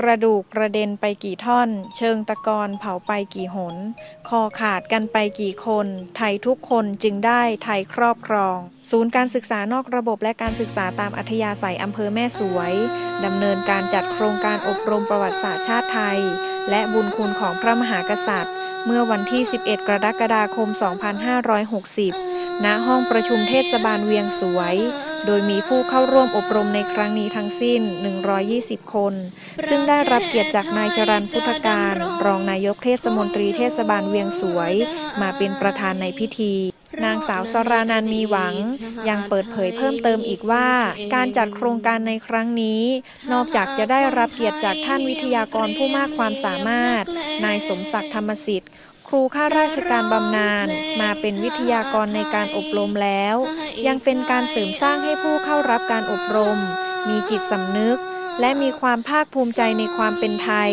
กระดูกกระเด็นไปกี่ท่อน เชิงตะกอนเผาไปกี่หน คอขาดกันไปกี่คน ไทยทุกคนจึงได้ไทยครอบครอง ศูนย์การศึกษานอกระบบและการศึกษาตามอัธยาศัยอำเภอแม่สวยดำเนินการจัดโครงการอบรมประวัติศาสตร์ชาติไทย และบุญคุณของพระมหากษัตริย์ เมื่อวันที่ 11 กรกฎาคม 2560 ณ ห้องประชุมเทศบาลเวียงสวย โดยมีผู้เข้าร่วมอบรมในครั้งนี้ทั้งสิ้น 120 คน ซึ่งได้รับเกียรติจากนายจรันพุทธการ รองนายกเทศมนตรีเทศบาลเวียงสวย มาเป็นประธานในพิธีนางสาวสรานันมีหวัง ยังเปิดเผยเพิ่มเติมอีกว่า การจัดโครงการในครั้งนี้ นอกจากจะได้รับเกียรติจากท่านวิทยากรผู้มากความสามารถ นายสมศักดิ์ธรรมสิทธิ์ ครูข้าราชการบำนาญมาเป็นวิทยากรในการอบรมแล้ว ยังเป็นการเสริมสร้างให้ผู้เข้ารับการอบรม มีจิตสำนึก และมีความภาคภูมิใจในความเป็นไทย